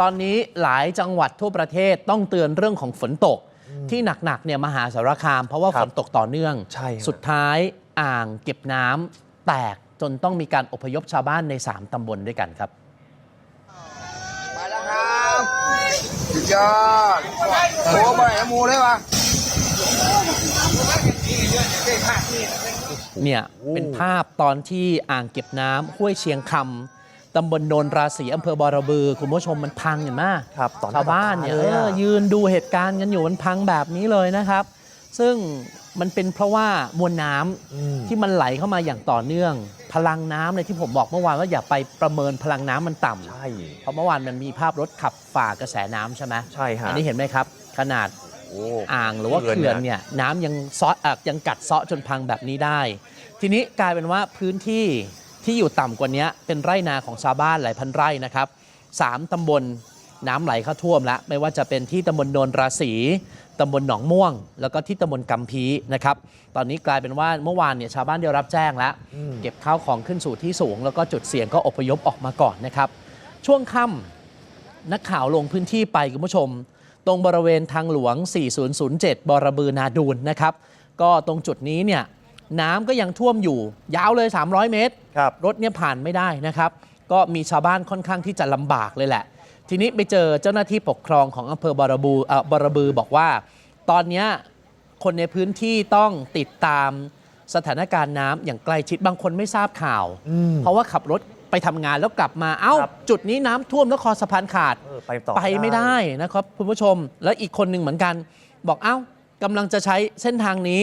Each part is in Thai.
ตอนนี้หลายจังหวัดทั่วประเทศต้องเตือนเรื่องของฝนตก ที่หนักๆเนี่ยมหาสารคาม เพราะว่าครัฝบนตกต่อเนื่องใช่ครับสุดท้ายอ่างเก็บน้ำแตกจนต้องมีการอพยพชาวบ้านใน 3 ตำบลด้วยกันครับไปแล้วครับสุดยอดโอ้ไปไหนมูเลยวะเนี่ยเป็นภาพตอนที่อ่างเก็บน้ำห้วยเชียงคำ ตำบลโนนราศีอำเภอบอระบือ คุณผู้ชมมันพังเห็นไหมครับต่อหน้าชาวบ้านเนี่ยต่อตาเลยเออะอยืนดูเหตุการณ์กันอยู่มันพังแบบนี้เลยนะครับ ซึ่งมันเป็นเพราะว่ามวลน้ำอืม ที่มันไหลเข้ามาอย่างต่อเนื่อง พลังน้ำเลยที่ผมบอกเมื่อวานว่าอย่าไปประเมินพลังน้ำมันต่ำใช่ เพราะเมื่อวานมันมีภาพรถขับฝ่ากระแสน้ำใช่ไหมใช่ฮะ อันนี้เห็นไหมครับ ขนาด โอ้ อ่างหรือว่าเขื่เขื่ออนนนะ เนี่ยน้ำยังซออะยังกัดเซาะจนพังแบบนี้ได้ ทีนี้กลายเป็นว่าพื้นที่ ที่อยู่ต่ำกว่านี้เป็นไร่นาของชาวบ้านหลายพันไร่นะครับสามตำบลน้ำไหลเข้าท่วมแล้วไม่ว่าจะเป็นที่ตำบลโนนราศีตำบลหนองม่วง แล้วก็ที่ตำบลกำพีนะครับ ตอนนี้กลายเป็นว่าเมื่อวานเนี่ยชาวบ้านได้รับแจ้งแล้วอืมเก็บข้าวของขึ้นสู่ที่สูง แล้วก็จุดเสี่ยงก็อพยพออกมาก่อนนะครับ ช่วงค่ำนักข่าวลงพื้นที่ไปคุณผู้ชม ตรงบริเวณทางหลวง 4007 บรบือนาดูนนะครับ ก็ตรงจุดนี้เนี่ย น้ำก็ยังท่วมอยู่ ยาวเลย 300 เมตรครับรถเนี่ยผ่านไม่ได้นะครับ ก็มีชาวบ้านค่อนข้างที่จะลำบากเลยแหละ ทีนี้ไปเจอเจ้าหน้าที่ปกครองของอำเภอบรบูเอ่อบรบือบอกว่า ตอนเนี้ยคนในพื้นที่ต้องติดตามสถานการณ์น้ำอย่างใกล้ชิดบางคนไม่ทราบข่าวอืมเพราะว่าขับรถไปทำงานแล้วกลับมา เอ้าครับจุดนี้น้ำท่วมแล้วคอสะพานขาดเออไปต่อไปไม่ได้นะครับคุณผู้ชม แล้วอีกคนหนึ่งเหมือนกัน บอกเอ้ากำลังจะใช้เส้นทางนี้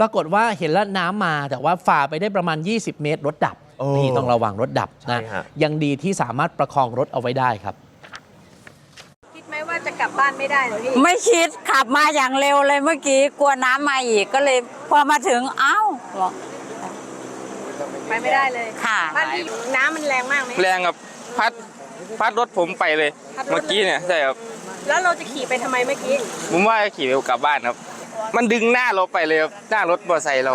ปรากฏว่าเห็นแล้วน้ำมาแต่ว่าฝ่าไปได้ประมาณ 20 เมตรรถดับโอ้นี่ต้องระวังรถดับใช่นะฮะ ยังดีที่สามารถประคองรถเอาไว้ได้ครับ คิดไหมว่าจะกลับบ้านไม่ได้เหรอพี่ ไม่คิดขับมาอย่างเร็วเลยเมื่อกี้กลัวน้ำมาอีกก็เลยพอมาถึงเอ้าบอกไปไม่ได้เลย ค่ะ บ้านพี่น้ำมันแรงมากไหมแรงครับพัดพัดรถผมไปเลยพัดรถเมื่อกี้เนี่ยใช่ครับแล้วเราจะขี่ไปทำไมเมื่อกี้ ผมว่าจะขี่ไปกลับบ้านครับ มันดึงหน้าเราไปเลยครับหน้ารถมอเตอร์ไซค์เรา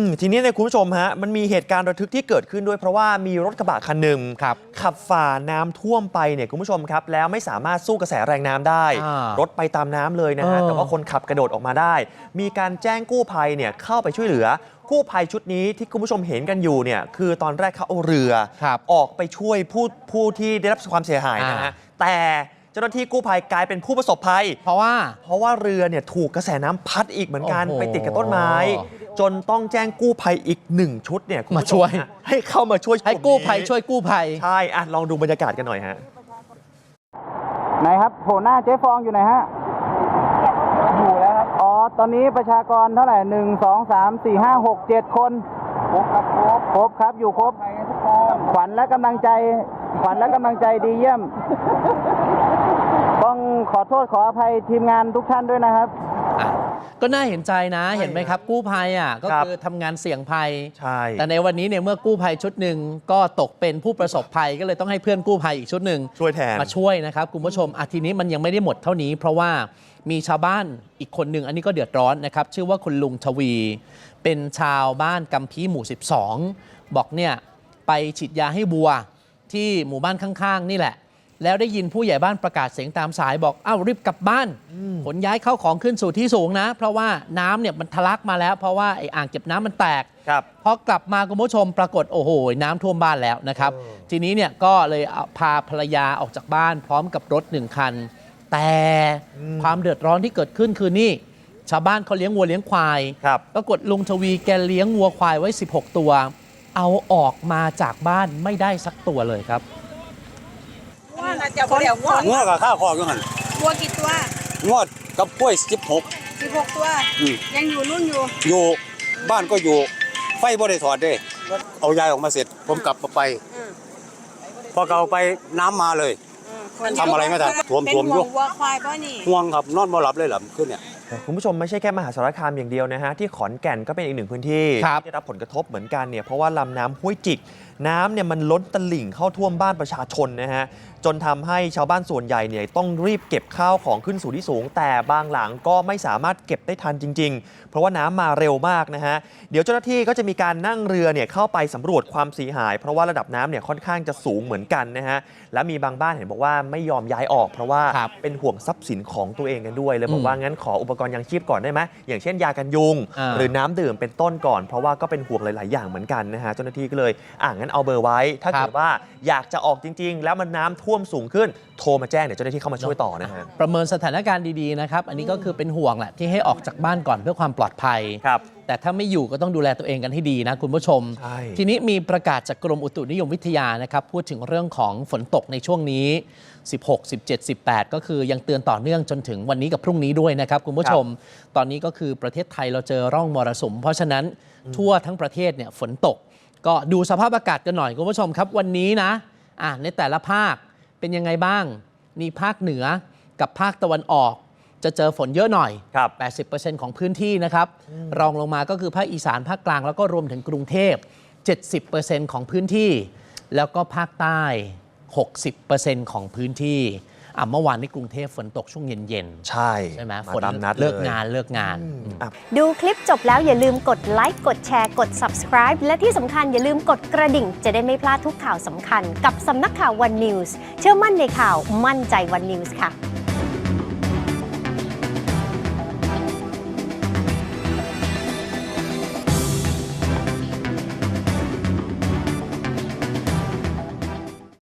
อืมทีนี้เนี่ยคุณผู้ชมฮะมันมีเหตุการณ์ระทึกที่เกิดขึ้นด้วยเพราะว่ามีรถกระบะคันหนึ่งครับขับฝ่าน้ำท่วมไปเนี่ยคุณผู้ชมครับ แล้วไม่สามารถสู้กระแสแรงน้ำได้ อ่ารถไปตามน้ำเลยนะฮะเออ แต่ว่าคนขับกระโดดออกมาได้ มีการแจ้งกู้ภัยเนี่ยเข้าไปช่วยเหลือ กู้ภัยชุดนี้ที่คุณผู้ชมเห็นกันอยู่เนี่ยคือตอนแรกเขาเอาเรือ ครับ ออกไปช่วยผู้ผู้ที่ได้รับความเสียหายนะฮะ อ่า แต่ เจ้าหน้าที่กู้ภัยกลายเป็นผู้ประสบภัย เพราะว่า เพราะว่าเรือเนี่ยถูกกระแสน้ำพัดอีกเหมือนกันโอ้โหไปติดกับต้นไม้ จนต้องแจ้งกู้ภัยอีกหนึ่งชุดเนี่ยคุณผู้มาช่วย ฮะให้เข้ามาช่วยให้ลุ่มกู้นี้ภัยช่วยกู้ภัย ใช่อะลองดูบรรยากาศกันหน่อยฮะ ไหนครับโผล่หน้าเจ๊ฟองอยู่ไหนฮะ อยู่แล้วครับ อ๋อ ตอนนี้ประชากรเท่าไหร่หนึ่งสองสามสี่ห้าหกเจ็ดคน ครบครับ ครบ ครบครับ อยู่ครบ ขวัญและกำลังใจ ขวัญและกำลังใจดีเยี่ยม ต้องขอโทษขออภัยทีมงานทุกท่านด้วยนะครับ อะก็น่าเห็นใจนะเห็นไหมครับ กู้ภัยอะก็ครับคือทำงานเสี่ยงภัย ใช่ แต่ในวันนี้เนี่ยเมื่อกู้ภัยชุดหนึ่งก็ตกเป็นผู้ประสบภัยก็เลยต้องให้เพื่อนกู้ภัยอีกชุดหนึ่งช่วยแทน มาช่วยนะครับคุณผู้ชมอาทีนี้มันยังไม่ได้หมดเท่านี้ เพราะว่ามีชาวบ้านอีกคนหนึ่งอันนี้ก็เดือดร้อนนะครับ ชื่อว่าคุณลุงทวี เป็นชาวบ้านกำพีหมู่ 12 บอกเนี่ยไปฉีดยาให้วัว ที่หมู่บ้านข้างๆ นี่แหละ แล้วได้ยินผู้ใหญ่บ้านประกาศเสียงตามสายบอกอ้าวรีบกลับบ้านขนย้ายเข้าของขึ้นสู่ที่สูงนะ เพราะว่าน้ำเนี่ยมันทะลักมาแล้ว เพราะว่าไอ้อ่างเก็บน้ำมันแตกครับพอกลับมาคุณผู้ชมปรากฏโอ้โห น้ำท่วมบ้านแล้วนะครับ ทีนี้เนี่ยก็เลยเอาพาภรรยาออกจากบ้าน พร้อมกับรถหนึ่งคัน แต่ความเดือดร้อนที่เกิดขึ้นคือนี่ ชาวบ้านเขาเลี้ยงวัวเลี้ยงควาย ครับ ปรากฏลุงทวีแกเลี้ยงวัวควายไว้ 16 ตัว เอาออกมาจากบ้านไม่ได้สักตัวเลยครับว่าน่าจะเดี๋ยวงวดงวดกับข้าวพออยู่หันวัวกี่ตัวงวดกับกล้วยสิบหกสิบหกตัวอืมยังอยู่รุ่นอยู่ อยู่บ้านก็อยู่ ไฟบ่ได้ถอดเด้เอายายออกมาเสร็จ ผมกลับมาไปอืมพอเอาไปน้ำมาเลยทำอะไรไม่ทันท่วมเป็นท่วมห่ยุวงวัวควายป่ะนี่ห่วงครับนอนบ่หลับเลยหลับขึ้นเนี่ย คุณผู้ชมไม่ใช่แค่มหาสารคามอย่างเดียวนะฮะที่ขอนแก่นก็เป็นอีกหนึ่งพื้นที่ครับที่ได้รับผลกระทบเหมือนกันเนี่ยเพราะว่าลำน้ำห้วยจิกน้ำเนี่ยมันล้นตลิ่งเข้าท่วมบ้านประชาชนนะฮะจนทำให้ชาวบ้านส่วนใหญ่เนี่ยต้องรีบเก็บข้าวของขึ้นสู่ที่สูง แต่บางหลังก็ไม่สามารถเก็บได้ทันจริง ๆ เพราะว่าน้ำมาเร็วมากนะฮะเดี๋ยวเจ้าหน้าที่ก็จะมีการนั่งเรือเนี่ยเข้าไปสำรวจความเสียหาย เพราะว่าระดับน้ำเนี่ยค่อนข้างจะสูงเหมือนกันนะฮะและมีบางบ้านเห็นบอกว่าไม่ยอมย้ายออก เพราะว่าครับเป็นห่วงทรัพย์สินของตัวเองกันด้วยเลยบออืกมว่างั้นขออุปกรณ์ยังชีพก่อนได้ไหมอย่างเช่นยากันยุง อ่า หรือน้ำดื่มเป็นต้นก่อน เพราะว่าก็เป็นห่วงหลาย ๆ อย่างเหมือนกันนะฮะเจ้าหน้าที่ก็เลยอ่างั้นเอาเบอร์ไว้ ถ้าเกิดว่าอยากจะออกจริง ๆ แล้วมันน้ำท่วมสูงขึ้นโทรมาแจ้งเดี๋ยวเจ้าหน้าที่เข้ามาช่วยต่อนะฮะ ประเมินสถานการณ์ดี ๆ นะครับ อันนี้ก็คือเป็นห่วงแหละที่ให้ออกจากบ้านก่อนเพื่อความปลอดภัย ครับ แต่ถ้าไม่อยู่ก็ต้องดูแลตัวเองกันให้ดีนะคุณผู้ชม ใช่ ทีนี้มีประกาศจากกรมอุตุนิยมวิทยานะครับ พูดถึงเรื่องของฝนตกในช่วงนี้ 16 17 18 ก็คือยังเตือนต่อเนื่องจนถึงวันนี้กับพรุ่งนี้ด้วยนะครับคุณผู้ชม ตอนนี้ก็คือประเทศไทยเราเจอร่องมรสุม เพราะฉะนั้นทั่วทั้งประเทศเนี่ยฝนตก ก็ดูสภาพอากาศกันหน่อยคุณผู้ชมครับวันนี้นะอะในแต่ละภาคเป็นยังไงบ้าง นี่ภาคเหนือกับภาคตะวันออก จะเจอฝนเยอะหน่อย ครับ 80%ของพื้นที่นะครับ รองลงมาก็คือภาคอีสานภาคกลางแล้วก็รวมถึงกรุงเทพ 70%ของพื้นที่ แล้วก็ภาคใต้ 60%ของพื้นที่อะเมื่อวานนี้กรุงเทพฝนตกช่วงเย็นใช่ๆใช่ไหมมาฝนตามนัดเลิกยงานเลิกงาน อะ ดูคลิปจบแล้วอย่าลืมกดไลค์กดแชร์กด subscribe และที่สำคัญอย่าลืมกดกระดิ่ง จะได้ไม่พลาดทุกข่าวสำคัญ กับสำนักข่าว One News เชื่อมั่นในข่าวมั่นใจ One News ค่ะ